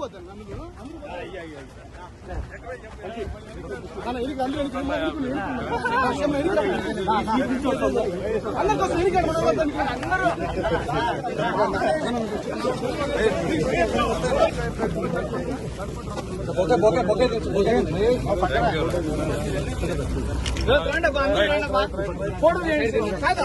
పోతాను మీరు? అలా ఫోటో కాదు,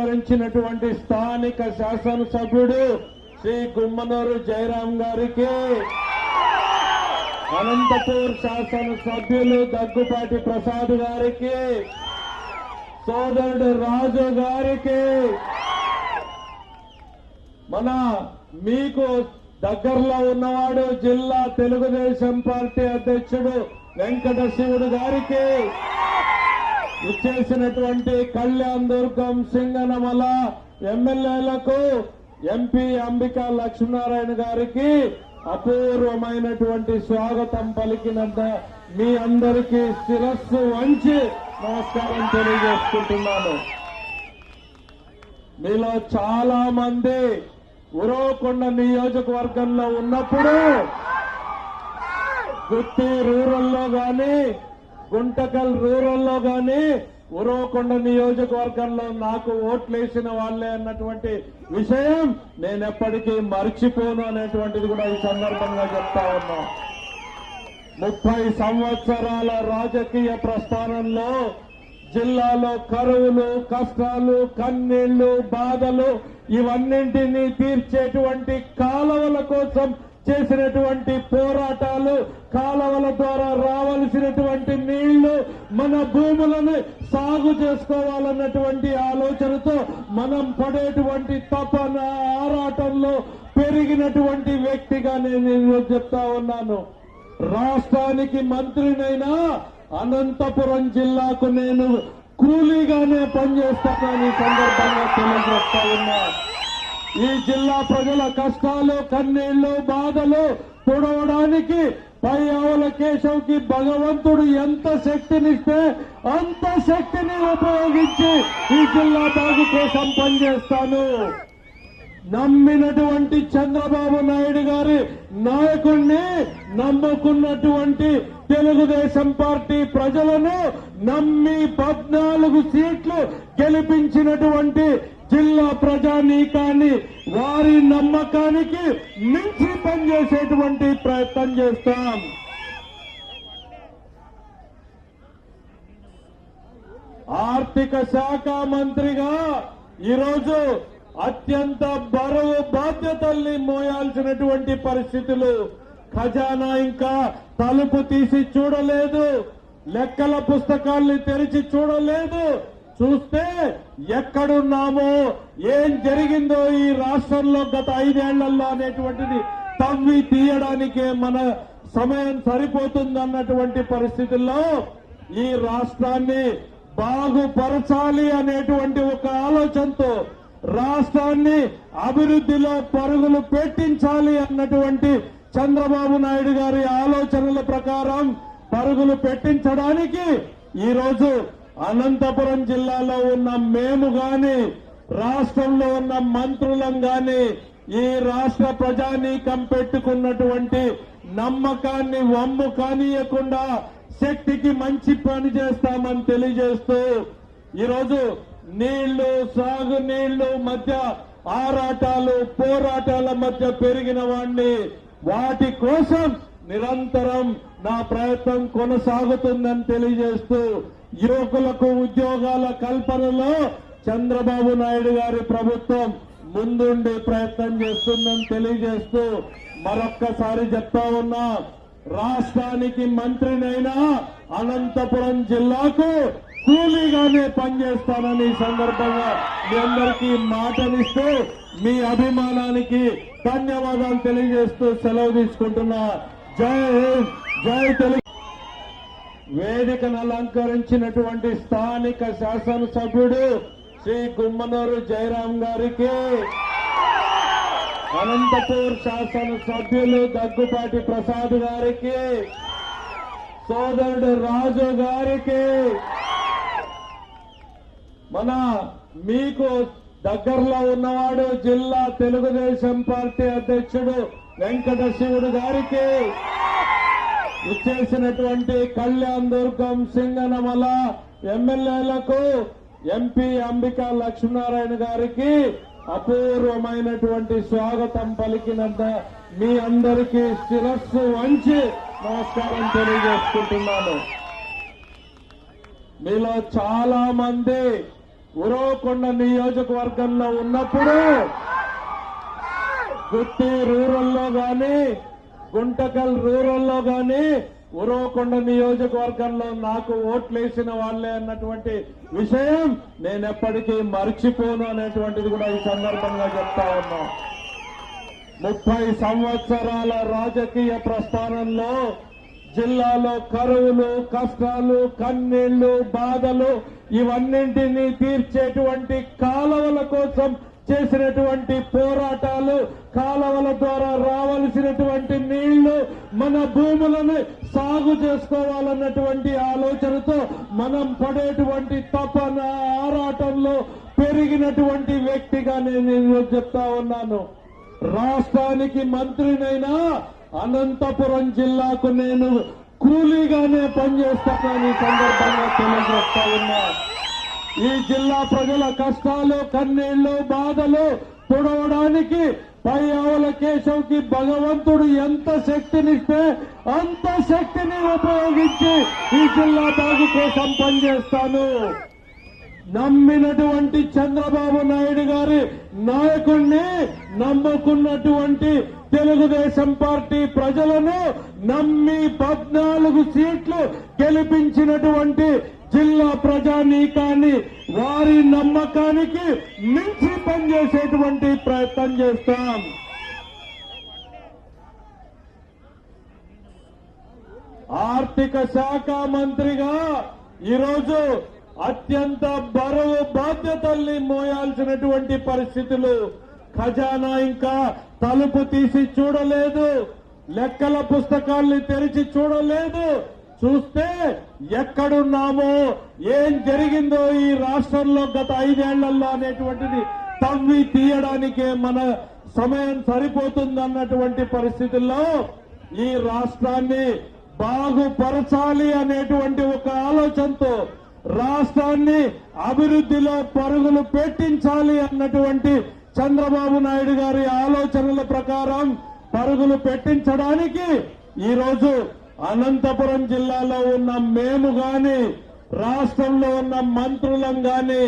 వేదికను స్థానిక శాసనసభ్యుడు శ్రీ గుమ్మనూరు జయరాం గారికి. అనంతపూర్ శాసనసభ్యులు దగ్గుపాటి ప్రసాద్ గారికి. సోదరుడు రాజు గారికి. మన మీకు దగ్గరలో ఉన్నవాడు జిల్లా తెలుగుదేశం పార్టీ అధ్యక్షుడు వెంకట శివుడు గారికి. ఇచ్చేసినటువంటి కళ్యాణ్ దుర్గం సింగనమల ఎమ్మెల్యేలకు ఎంపీ అంబికా లక్ష్మీనారాయణ గారికి అపూర్వమైనటువంటి స్వాగతం పలికినంత మీ అందరికీ శిరస్సు వంచి నమస్కారం తెలియజేసుకుంటున్నాను. మీలో చాలా మంది ఉరవకొండ నియోజకవర్గంలో ఉన్నప్పుడు గుత్తి రూరల్లో కానీ గుంటకల్ రూరల్లో కానీ ఉరవకొండ నియోజకవర్గంలో నాకు ఓట్లేసిన వాళ్ళే అన్నటువంటి విషయం నేను ఎప్పటికీ మర్చిపోను అనేటువంటిది కూడా ఈ సందర్భంగా చెప్తా ఉన్నా. ముప్పై సంవత్సరాల రాజకీయ ప్రస్థానంలో జిల్లాలో కరువులు కష్టాలు కన్నీళ్ళు బాధలు ఇవన్నింటినీ తీర్చేటువంటి కాలవల కోసం చేసినటువంటి పోరాటాలు కాలవల ద్వారా రావాల్సినటువంటి నీళ్ళు మన భూములను సాగు చేసుకోవాలన్నటువంటి ఆలోచనతో మనం పడేటువంటి తపన ఆరాటంలో పెరిగినటువంటి వ్యక్తిగా నేను చెప్తా ఉన్నాను. రాష్ట్రానికి మంత్రినైనా అనంతపురం జిల్లాకు నేను కూలీగానే పనిచేస్తానని ఈ సందర్భంగా తెలియజేస్తా ఉన్నా. ఈ జిల్లా ప్రజల కష్టాలు కన్నీళ్ళు బాధలు తుడవడానికి పై ఆవుల కేశవ్కి భగవంతుడు ఎంత శక్తినిస్తే అంత శక్తిని ఉపయోగించి ఈ జిల్లా బాగు కోసం పనిచేస్తాను. నమ్మినటువంటి చంద్రబాబు నాయుడు గారి నాయకుణ్ణి నమ్ముకున్నటువంటి తెలుగుదేశం పార్టీ ప్రజలను నమ్మి పద్నాలుగు సీట్లు గెలిపించినటువంటి జిల్లా ప్రజానీకాన్ని వారి నమ్మకానికి మించి పనిచేసేటువంటి ప్రయత్నం చేస్తాం. ఆర్థిక శాఖ మంత్రిగా ఈరోజు అత్యంత బరువు బాధ్యతల్ని మోయాల్సినటువంటి పరిస్థితులు ఖజానా ఇంకా తలుపు తీసి చూడలేదు. లెక్కల పుస్తకాల్ని తెరిచి చూడలేదు. చూస్తే ఎక్కడున్నామో ఏం జరిగిందో ఈ రాష్ట్రంలో గత ఐదేళ్ళలో అనేటువంటిది తవ్వి తీయడానికే మన సమయం సరిపోతుందన్నటువంటి పరిస్థితుల్లో ఈ రాష్ట్రాన్ని బాగుపరచాలి అనేటువంటి ఒక ఆలోచనతో రాష్ట్రాన్ని అభివృద్ధిలో పరుగులు పెట్టించాలి అన్నటువంటి చంద్రబాబు నాయుడు గారి ఆలోచనల ప్రకారం పరుగులు పెట్టించడానికి ఈరోజు అనంతపురం జిల్లాలో ఉన్న మేము గాని రాష్ట్రంలో ఉన్న మంత్రులం గాని ఈ రాష్ట్ర ప్రజానీకం పెట్టుకున్నటువంటి నమ్మకాన్ని వమ్ము కానీయకుండా శక్తికి మంచి పని చేస్తామని తెలియజేస్తూ ఈరోజు నీళ్ళు సాగు నీళ్ళు మధ్య ఆరాటాలు పోరాటాల మధ్య పెరిగిన వాణ్ణి. వాటి కోసం నిరంతరం నా ప్రయత్నం కొనసాగుతుందని తెలియజేస్తూ యువకులకు ఉద్యోగాల కల్పనలో చంద్రబాబు నాయుడు గారి ప్రభుత్వం ముందుండి ప్రయత్నం చేస్తుందని తెలియజేస్తూ మరొక్కసారి చెప్తా ఉన్నా రాష్ట్రానికి మంత్రినైనా అనంతపురం జిల్లాకు కూలీగానే పనిచేస్తానని సందర్భంగా మీ అందరికీ మాటనిస్తూ మీ అభిమానానికి ధన్యవాదాలు తెలియజేస్తూ సెలవు తీసుకుంటున్నా. జై హింద్ జై తెలుగు వేదికను అలంకరించినటువంటి స్థానిక శాసనసభ్యుడు శ్రీ గుమ్మనూరు జయరాం గారికి అనంతపూర్ శాసనసభ్యులు దగ్గుపాటి ప్రసాద్ గారికి సోదరుడు రాజు గారికి మన మీకు దగ్గరలో ఉన్నవాడు జిల్లా తెలుగుదేశం పార్టీ అధ్యక్షుడు వెంకట శివుడు గారికి ఇచ్చేసినటువంటి కళ్యాణ్ దుర్గం సింగనమల ఎమ్మెల్యేలకు ఎంపీ అంబికా లక్ష్మీనారాయణ గారికి అపూర్వమైనటువంటి స్వాగతం పలికినంత మీ అందరికీ శిరస్సు వంచి నమస్కారం తెలియజేసుకుంటున్నాను. మీలో చాలా మంది ఉరవకొండ నియోజకవర్గంలో ఉన్నప్పుడు గుట్టి రూరల్లో గాని గుంటకల్ రూరల్లో గాని ఉరవకొండ నియోజకవర్గంలో నాకు ఓట్లేసిన వాళ్ళే అన్నటువంటి విషయం నేను ఎప్పటికీ మర్చిపోను అనేటువంటిది కూడా ఈ సందర్భంగా చెప్తా ఉన్నా. ముప్పై సంవత్సరాల రాజకీయ ప్రస్థానంలో జిల్లాలో కరువులు కష్టాలు కన్నీళ్ళు బాధలు ఇవన్నింటినీ తీర్చేటువంటి కాలవల కోసం చేసినటువంటి పోరాటాలు కాలవల ద్వారా రావలసినటువంటి నీళ్ళు మన భూములను సాగు చేసుకోవాలన్నటువంటి ఆలోచనతో మనం పడేటువంటి తపన ఆరాటంలో పెరిగినటువంటి వ్యక్తిగా నేను చెప్తా ఉన్నాను. రాష్ట్రానికి మంత్రినైనా అనంతపురం జిల్లాకు నేను కూలీగానే పనిచేస్తానని సందర్భంగా తెలియజేస్తా ఉన్నా. ఈ జిల్లా ప్రజల కష్టాలు కన్నీళ్ళు బాధలు తుడవడానికి పై ఆవుల కేశవ్కి భగవంతుడు ఎంత శక్తినిస్తే అంత శక్తిని ఉపయోగించి ఈ జిల్లా బాగు కోసం పనిచేస్తాను. నమ్మినటువంటి చంద్రబాబు నాయుడు గారి నాయకుణ్ణి నమ్ముకున్నటువంటి తెలుగుదేశం పార్టీ ప్రజలను నమ్మి పద్నాలుగు సీట్లు గెలిపించినటువంటి జిల్లా ప్రజానీకాన్ని వారి నమ్మకానికి మించి పనిచేసేటువంటి ప్రయత్నం చేస్తాం. ఆర్థిక శాఖ మంత్రిగా ఈరోజు అత్యంత బరువు బాధ్యతల్ని మోయాల్సినటువంటి పరిస్థితులు ఖజానా ఇంకా తలుపు తీసి చూడలేదు లెక్కల పుస్తకాల్ని తెరిచి చూడలేదు చూస్తే ఎక్కడున్నామో ఏం జరిగిందో ఈ రాష్ట్రంలో గత ఐదేళ్ళలో అనేటువంటిది తవ్వి తీయడానికే మన సమయం సరిపోతుంది అన్నటువంటి పరిస్థితుల్లో ఈ రాష్ట్రాన్ని బాగుపరచాలి అనేటువంటి ఒక ఆలోచనతో రాష్ట్రాన్ని అభివృద్ధిలో పరుగులు పెట్టించాలి అన్నటువంటి చంద్రబాబు నాయుడు గారి ఆలోచనల ప్రకారం పరుగులు పెట్టించడానికి ఈరోజు అనంతపురం జిల్లాలో ఉన్న మేము గాని రాష్ట్రంలో ఉన్న మంత్రులం గాని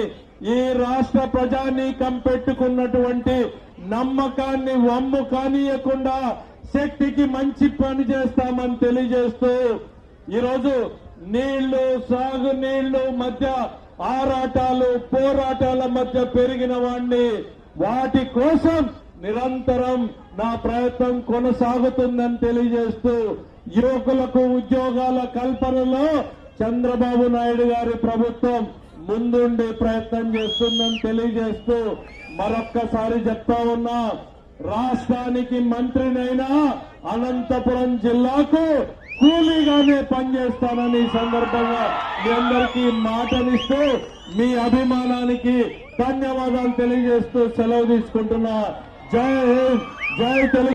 ఈ రాష్ట్ర ప్రజానీకం పెట్టుకున్నటువంటి నమ్మకాన్ని వమ్ము కానియకుండా శక్తికి మంచి పని చేస్తామని తెలియజేస్తూ ఈరోజు నీళ్ళు సాగునీళ్ళు మధ్య ఆరాటాలు పోరాటాల మధ్య పెరిగిన వాణ్ణి వాటి కోసం నిరంతరం నా ప్రయత్నం కొనసాగుతుందని తెలియజేస్తూ యువకులకు ఉద్యోగాల కల్పనలో చంద్రబాబు నాయుడు గారి ప్రభుత్వం ముందుండే ప్రయత్నం చేస్తుందని తెలియజేస్తూ మరొక్కసారి చెప్తా ఉన్నా రాష్ట్రానికి మంత్రినైనా అనంతపురం జిల్లాకు కూలీగానే పనిచేస్తానని సందర్భంగా మీ అందరికీ మాటనిస్తూ మీ అభిమానానికి ధన్యవాదాలు తెలియజేస్తూ సెలవు తీసుకుంటున్నా. జై హింద్ జై తెలుగు